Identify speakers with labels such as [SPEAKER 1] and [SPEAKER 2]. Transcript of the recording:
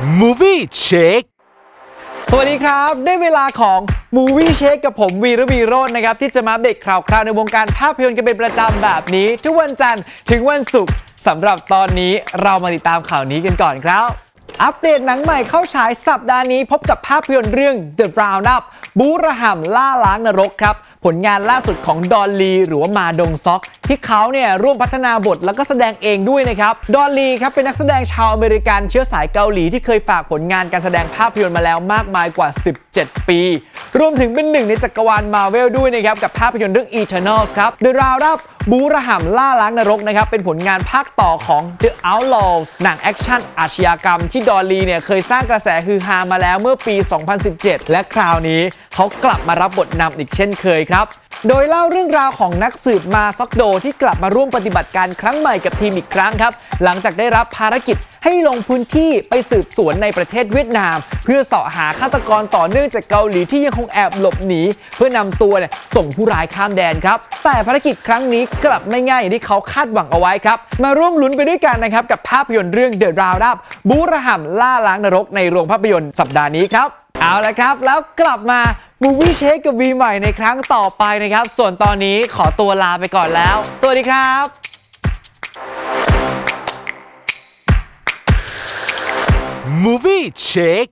[SPEAKER 1] Movie Check
[SPEAKER 2] สวัสดีครับ ได้เวลาของ Movie Check กับผมวีระวีโรจน์นะครับ ที่จะมาเดตข่าวคราวในวงการภาพยนตร์กันเป็นประจำแบบนี้ ทุกวันจันทร์ถึงวันศุกร์สำหรับตอนนี้เรามาติดตามข่าวนี้กันก่อนครับอัปเดตหนังใหม่เข้าฉายสัปดาห์นี้พบกับภาพยนตร์เรื่อง The Roundup บูรห่ำล่าล้างนรกครับผลงานล่าสุดของดอนลีหรือว่ามาดงซอก ที่เขาเนี่ยร่วมพัฒนาบทแล้วก็แสดงเองด้วยนะครับ ดอนลีครับเป็นนักแสดงชาวอเมริกันเชื้อสายเกาหลีที่เคยฝากผลงานการแสดงภาพยนตร์มาแล้วมากมายกว่า 17 ปี รวมถึงเป็นหนึ่งในจักรวาลมาเวลด้วยนะครับกับภาพยนตร์เรื่อง Eternals ครับ The Roundup บูระห่ำล่าล้างนรกนะครับ เป็นผลงานภาคต่อของ The Outlaws หนังแอคชั่นอาชญากรรมที่ดอลลีเนี่ยเคยสร้างกระแสฮือฮามาแล้วเมื่อปี 2017 และคราวนี้เขากลับมารับบทนำอีกเช่นเคยครับ โดยเล่าเรื่องราวของนักสืบมาซอกโดที่กลับมาร่วมปฏิบัติการครั้งใหม่กับทีมอีกครั้งครับ หลังจากได้รับภารกิจให้ลงพื้นที่ไปสืบสวนในประเทศเวียดนาม เพื่อเสาะหาฆาตกรต่อเนื่องจากเกาหลีที่ยังคงแอบหลบหนี เพื่อนำตัวเนี่ยส่งผู้ร้ายข้ามแดนครับ แต่ภารกิจครั้งนี้กลับไม่ง่ายอย่างที่เขาคาดหวังเอาไว้ครับ มาร่วมลุ้นไปด้วยกันนะครับกับภาพยนตร์เรื่อง The Roundup บูรห่ำล่าล้างนรกในโรงภาพยนตร์สัปดาห์นี้ครับ เอาละครับ แล้วกลับมา มูวี่เชคกับวีใหม่ในครั้งต่อไปนะครับ ส่วนตอนนี้ขอตัวลาไปก่อนแล้ว สวัสดีครับ
[SPEAKER 1] Movie Check